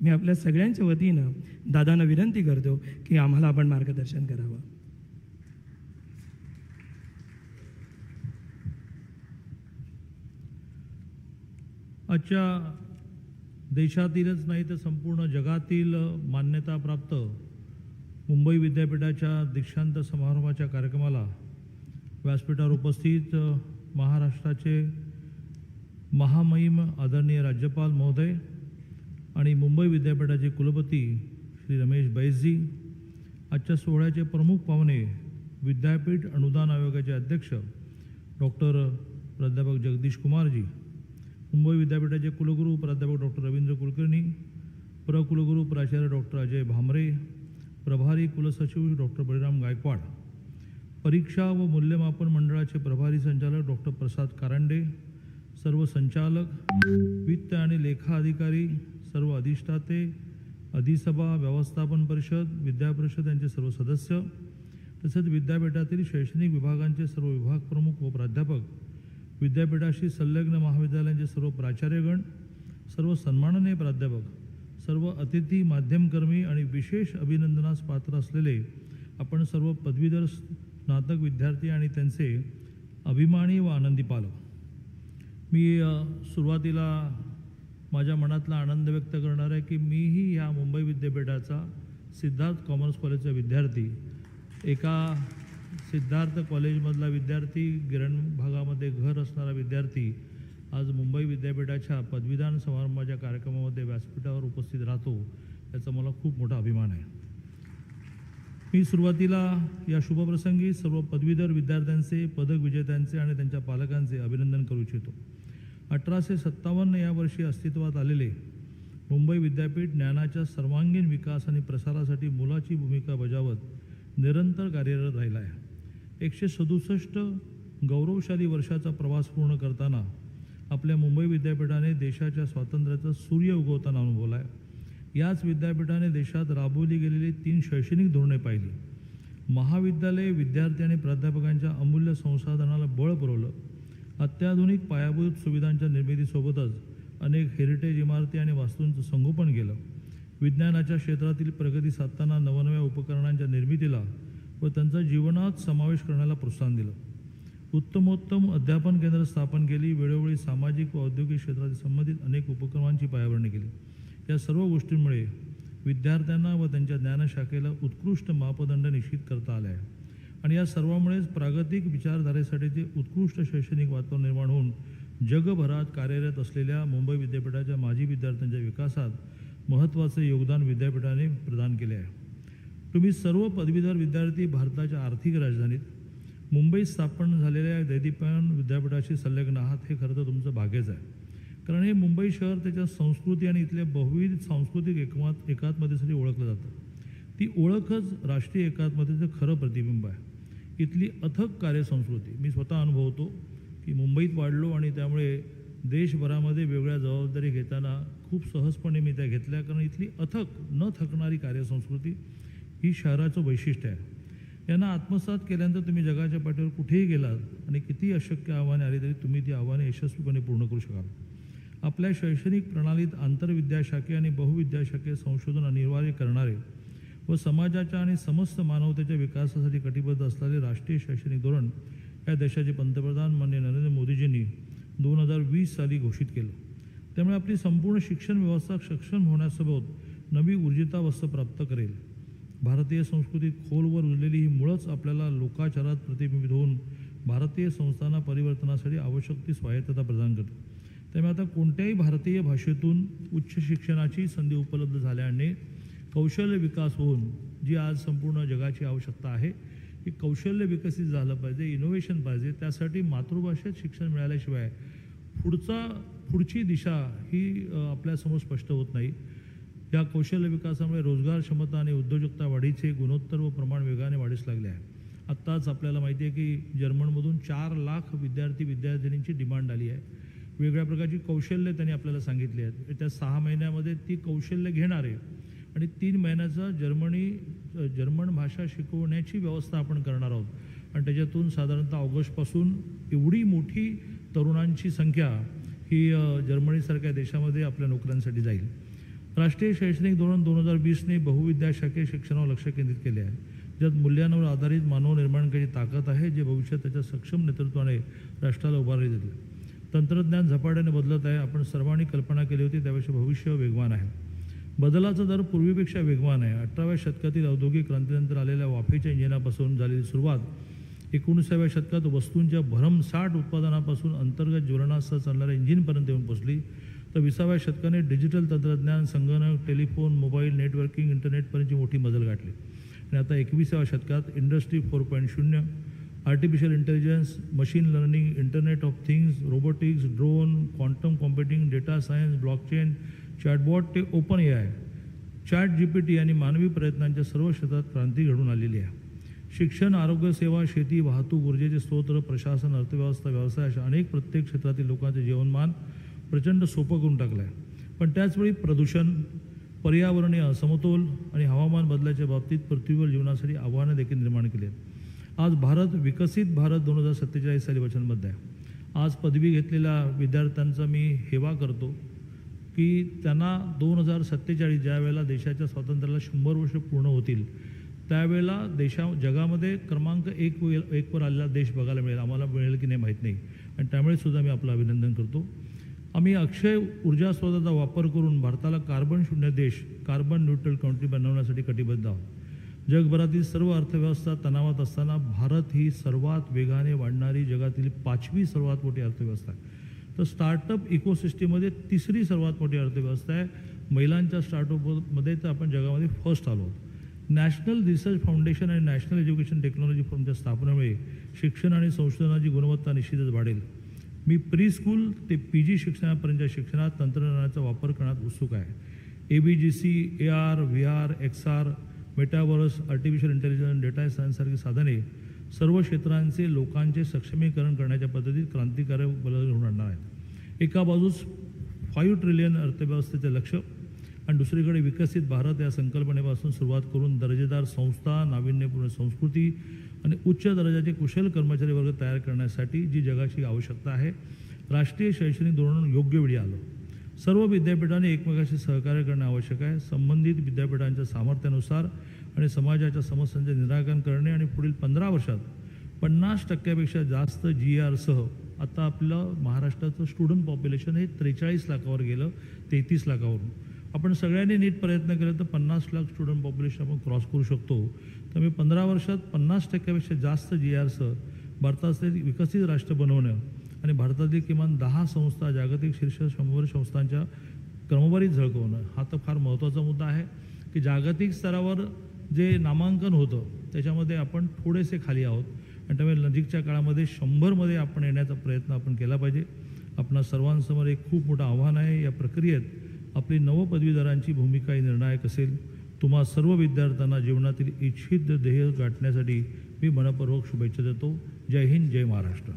मी आपल्या सगळ्यांच्या वतीनं दादांना विनंती करतो की आम्हाला आपण मार्गदर्शन करावं. आजच्या देशातीलच नाही तर संपूर्ण जगातील मान्यताप्राप्त मुंबई विद्यापीठाच्या दीक्षांत समारंभाच्या कार्यक्रमाला व्यासपीठावर उपस्थित महाराष्ट्राचे महामहिम आदरणीय राज्यपाल महोदय आणि मुंबई विद्यापीठाचे कुलपती श्री रमेश बैसजी आजच्या सोहळ्याचे प्रमुख पाहुणे विद्यापीठ अनुदान आयोगाचे अध्यक्ष डॉक्टर प्राध्यापक जगदीश कुमारजी मुंबई विद्यापीठाचे कुलगुरू प्राध्यापक डॉक्टर रवींद्र कुलकर्णी प्रकुलगुरू प्राचार्य डॉक्टर अजय भामरे प्रभारी कुलसचिव डॉक्टर बळीराम गायकवाड परीक्षा व मूल्यमापन मंडळाचे प्रभारी संचालक डॉक्टर प्रसाद कारंडे सर्व संचालक वित्त आणि लेखा अधिकारी सर्व अधिष्ठाते अधिसभा व्यवस्थापन परिषद विद्यापरिषद यांचे सर्व सदस्य तसेच विद्यापीठातील शैक्षणिक विभागांचे सर्व विभाग प्रमुख व प्राध्यापक विद्यापीठाशी संलग्न महाविद्यालयांचे सर्व प्राचार्यगण सर्व सन्माननीय प्राध्यापक सर्व अतिथी माध्यमकर्मी आणि विशेष अभिनंदनास पात्र असलेले आपण सर्व पदवीधर स्नातक विद्यार्थी आणि त्यांचे अभिमानी व आनंदी पालक. मी सुरुवातीला माझ्या मनातला आनंद व्यक्त करणार आहे की मीही ह्या मुंबई विद्यापीठाचा सिद्धार्थ कॉमर्स कॉलेजचा विद्यार्थी एका सिद्धार्थ कॉलेजमधला विद्यार्थी गिरण भागामध्ये घर असणारा विद्यार्थी आज मुंबई विद्यापीठाच्या पदवीदान समारंभाच्या कार्यक्रमामध्ये व्यासपीठावर उपस्थित राहतो याचा मला खूप मोठा अभिमान आहे. मी सुरुवातीला या शुभप्रसंगी सर्व पदवीधर विद्यार्थ्यांचे पदक विजेत्यांचे आणि त्यांच्या पालकांचे अभिनंदन करू इच्छितो. अठराशे सत्तावन्न या वर्षी अस्तित्वात आलेले मुंबई विद्यापीठ ज्ञानाच्या सर्वांगीण विकास आणि प्रसारासाठी मोलाची भूमिका बजावत निरंतर कार्यरत राहिला आहे. एकशे सदुसष्ट गौरवशाली वर्षाचा प्रवास पूर्ण करताना आपल्या मुंबई विद्यापीठाने देशाच्या स्वातंत्र्याचा सूर्य उगवताना अनुभवला आहे. याच विद्यापीठाने देशात राबवली गेलेली तीन शैक्षणिक धोरणे पाहिली. महाविद्यालय विद्यार्थी आणि प्राध्यापकांच्या अमूल्य संसाधनाला बळ पुरवलं. अत्याधुनिक पायाभूत सुविधांच्या निर्मितीसोबतच अनेक हेरिटेज इमारती आणि वास्तूंचं संगोपन केलं. विज्ञानाच्या क्षेत्रातील प्रगती साधताना नवनव्या उपकरणांच्या निर्मितीला व त्यांचा जीवनात समावेश करण्याला प्रोत्साहन दिलं. उत्तमोत्तम अध्यापन केंद्र स्थापन केली. वेळोवेळी सामाजिक व औद्योगिक क्षेत्राशी संबंधित अनेक उपक्रमांची पायाभरणी केली. या सर्व गोष्टींमुळे विद्यार्थ्यांना व त्यांच्या ज्ञानशाखेला उत्कृष्ट मापदंड निश्चित करता आले आहे आणि या सर्वामुळेच प्रागतिक विचारधारेसाठीचे उत्कृष्ट शैक्षणिक वातावरण निर्माण होऊन जगभरात कार्यरत असलेल्या मुंबई विद्यापीठाच्या माजी विद्यार्थ्यांच्या विकासात महत्त्वाचे योगदान विद्यापीठाने प्रदान केले आहे. तुम्ही सर्व पदवीधर विद्यार्थी भारताच्या आर्थिक राजधानीत मुंबईत स्थापन झालेल्या दैदिप्यमान विद्यापीठाशी संलग्न आहात हे खरं तर तुमचं भाग्यच आहे. कारण हे मुंबई शहर त्याच्या संस्कृती आणि इथल्या बहुविध सांस्कृतिक एकमात एकात्मतेसाठी ओळखलं जातं. ती ओळखच राष्ट्रीय एकात्मतेचं खरं प्रतिबिंब आहे. इथली अथक कार्यसंस्कृती. मी स्वतः अनुभवतो की मुंबईत वाढलो आणि त्यामुळे देशभरामध्ये वेगळ्या जबाबदारी घेताना खूप सहजपणे मी त्या घेतल्या. कारण इथली अथक न थकणारी कार्यसंस्कृती ही शहराचं वैशिष्ट्य आहे. यांना आत्मसात केल्यानंतर तुम्ही जगाच्या पाठीवर कुठेही गेलात आणि किती अशक्य आव्हाने आली तरी तुम्ही ती आव्हाने यशस्वीपणे पूर्ण करू शकाल. आपल्या शैक्षणिक प्रणालीत आंतरविद्याशाखे आणि बहुविद्याशाखे संशोधन अनिवार्य करणारे व समाजाच्या आणि समस्त मानवतेच्या विकासासाठी कटिबद्ध असलेले राष्ट्रीय शैक्षणिक धोरण या देशाचे पंतप्रधान माननीय नरेंद्र मोदीजींनी दोन हजार वीस साली घोषित केलं. त्यामुळे आपली संपूर्ण शिक्षण व्यवस्था सक्षम होण्यासोबत नवी ऊर्जितावस्था प्राप्त करेल. भारतीय संस्कृतीत खोलवर रुजलेली ही मुळंच आपल्याला लोकाचारात प्रतिबिंबित होऊन भारतीय संस्थांना परिवर्तनासाठी आवश्यक ती स्वायत्तता प्रदान करते. त्यामुळे आता कोणत्याही भारतीय भाषेतून उच्च शिक्षणाची संधी उपलब्ध झाल्याने कौशल्य विकास होऊन जी आज संपूर्ण जगाची आवश्यकता आहे की कौशल्य विकसित झालं पाहिजे इनोव्हेशन पाहिजे त्यासाठी मातृभाषेत शिक्षण मिळाल्याशिवाय पुढचा पुढची दिशा ही आपल्यासमोर स्पष्ट होत नाही. या कौशल्य विकासामुळे रोजगार क्षमता आणि उद्योजकता वाढीचे गुणोत्तर व प्रमाण वेगाने वाढीस लागले आहे. आत्ताच आपल्याला माहिती आहे की जर्मनमधून चार लाख विद्यार्थी विद्यार्थिनींची डिमांड आली आहे. वेगळ्या प्रकारची कौशल्य त्यांनी आपल्याला सांगितली आहेत. त्या सहा महिन्यामध्ये ती कौशल्य घेणारे आणि तीन महिन्याचा जर्मनी जर्मन भाषा शिकवण्याची व्यवस्था आपण करणार आहोत. आणि त्याच्यातून साधारणतः ऑगस्टपासून एवढी मोठी तरुणांची संख्या ही जर्मनीसारख्या देशामध्ये आपल्या नोकऱ्यांसाठी जाईल. राष्ट्रीय शैक्षणिक धोरण दोन हजार वीसने बहुविद्याशाखीय शिक्षणावर लक्ष केंद्रित केले आहे. ज्यात मूल्यांवर आधारित मानव निर्माण करण्याची ताकद आहे जे भविष्यात त्याच्या सक्षम नेतृत्वाने राष्ट्राला उभारले देतील तंत्रज्ञान झपाट्याने बदलत आहे. आपण सर्वांनी कल्पना केली होती त्यापेक्षा भविष्य वेगवान आहे. बदलाचा दर पूर्वीपेक्षा वेगवान आहे. अठराव्या शतकातील औद्योगिक क्रांतीनंतर आलेल्या वाफेच्या इंजिनापासून झालेली सुरुवात एकोणीसाव्या शतकात वस्तूंच्या भरमसाठ उत्पादनापासून अंतर्गत ज्वलनासह चालणाऱ्या इंजिनपर्यंत येऊन पोचली तर विसाव्या शतकाने डिजिटल तंत्रज्ञान संगणक टेलिफोन मोबाईल नेटवर्किंग इंटरनेटपर्यंतची मोठी मजल गाठली. आणि आता एकविसाव्या शतकात इंडस्ट्री फोर पॉईंट शून्य artificial intelligence machine learning internet of things robotics drone quantum computing data science blockchain chatbot ते open A I chat G P T आणि मानवी प्रयत्नांच्या सर्व क्षेत्रात क्रांती घडून आलेली आहे. शिक्षण आरोग्यसेवा शेती वाहतूक ऊर्जेचे स्रोत प्रशासन अर्थव्यवस्था व्यवसाय अशा अनेक प्रत्येक क्षेत्रातील लोकांचे जीवनमान प्रचंड सोपं करून टाकलं आहे पण त्याचवेळी प्रदूषण पर्यावरणीय असमतोल आणि हवामान बदलाच्या बाबतीत पृथ्वीवर जीवनासाठी आव्हानं देखील निर्माण केली आहेत आज भारत विकसित भारत दोन हजार सत्तेचाळीस साली वचनबद्ध आहे. आज पदवी घेतलेल्या विद्यार्थ्यांचा मी हेवा करतो. की त्यांना दोन हजार सत्तेचाळीस ज्या वेळेला देशाच्या स्वातंत्र्याला शंभर वर्ष पूर्ण होतील त्यावेळेला देशा जगामध्ये क्रमांक एक वे एकवर आलेला देश बघायला मिळेल. आम्हाला मिळेल की नाही माहीत नाही. आणि त्यामुळे सुद्धा मी आपलं अभिनंदन करतो. आम्ही अक्षय ऊर्जा स्रोताचा वापर करून भारताला कार्बन शून्य देश कार्बन न्यूट्रल कंट्री बनवण्यासाठी कटिबद्ध आहोत. जगभरातील सर्व अर्थव्यवस्था तणावात असताना भारत ही सर्वात वेगाने वाढणारी जगातील पाचवी सर्वात मोठी अर्थव्यवस्था आहे. तर स्टार्टअप इकोसिस्टीममध्ये तिसरी सर्वात मोठी अर्थव्यवस्था आहे. महिलांच्या स्टार्टअपमध्ये तर आपण जगामध्ये फर्स्ट आलो नॅशनल रिसर्च फाउंडेशन आणि नॅशनल एज्युकेशन टेक्नॉलॉजी फॉर्मच्या स्थापनेमुळे शिक्षण आणि संशोधनाची गुणवत्ता निश्चितच वाढेल. मी प्री स्कूल ते पी जी शिक्षणापर्यंतच्या शिक्षणात तंत्रज्ञानाचा वापर करण्यात उत्सुक आहे. A B G C A R V R X R metaverse artificial intelligence data सायन्ससारखी साधने सर्व क्षेत्रांचे लोकांचे सक्षमीकरण करण्याच्या पद्धतीत क्रांतिकारक बदल घडून आणणार आहेत. एका बाजूस फाईव्ह ट्रिलियन अर्थव्यवस्थेचे लक्ष आणि दुसरीकडे विकसित भारत या संकल्पनेपासून सुरुवात करून दर्जेदार संस्था नाविन्यपूर्ण संस्कृती आणि उच्च दर्जाचे कुशल कर्मचारी वर्ग तयार करण्यासाठी जी जगाची आवश्यकता आहे राष्ट्रीय शैक्षणिक धोरण योग्य वेळी आलं. सर्व विद्यापीठांनी एकमेकाशी सहकार्य करणे आवश्यक आहे. संबंधित विद्यापीठांच्या सामर्थ्यानुसार आणि समाजाच्या समस्यांचे निराकरण करणे आणि पुढील पंधरा वर्षात पन्नास टक्क्यापेक्षा जास्त जी आरसह आता आपलं महाराष्ट्राचं स्टुडंट पॉप्युलेशन हे त्रेचाळीस लाखावर गेलं तेहतीस लाखावरून. आपण सगळ्यांनी नीट प्रयत्न केले तर पन्नास लाख स्टुडंट पॉप्युलेशन आपण क्रॉस करू शकतो. तर मी पंधरा वर्षात पन्नास टक्क्यापेक्षा जास्त जी आरसह भारताचे विकसित राष्ट्र बनवणं आणि भारतातील किमान दहा संस्था जागतिक शीर्ष शंभर संस्थांच्या क्रमवारीत झळकवणं हा तर फार महत्त्वाचा मुद्दा आहे की जागतिक स्तरावर जे नामांकन होतं त्याच्यामध्ये आपण थोडेसे खाली आहोत. आणि त्यामुळे नजीकच्या काळामध्ये शंभरमध्ये आपण येण्याचा प्रयत्न आपण केला पाहिजे. आपणा सर्वांसमोर एक खूप मोठं आव्हान आहे. या प्रक्रियेत आपली नवपदवीधरांची भूमिका ही निर्णायक असेल. तुम्हा सर्व विद्यार्थ्यांना जीवनातील इच्छित ध्येय गाठण्यासाठी मी मनपूर्वक शुभेच्छा देतो. जय हिंद जय महाराष्ट्र.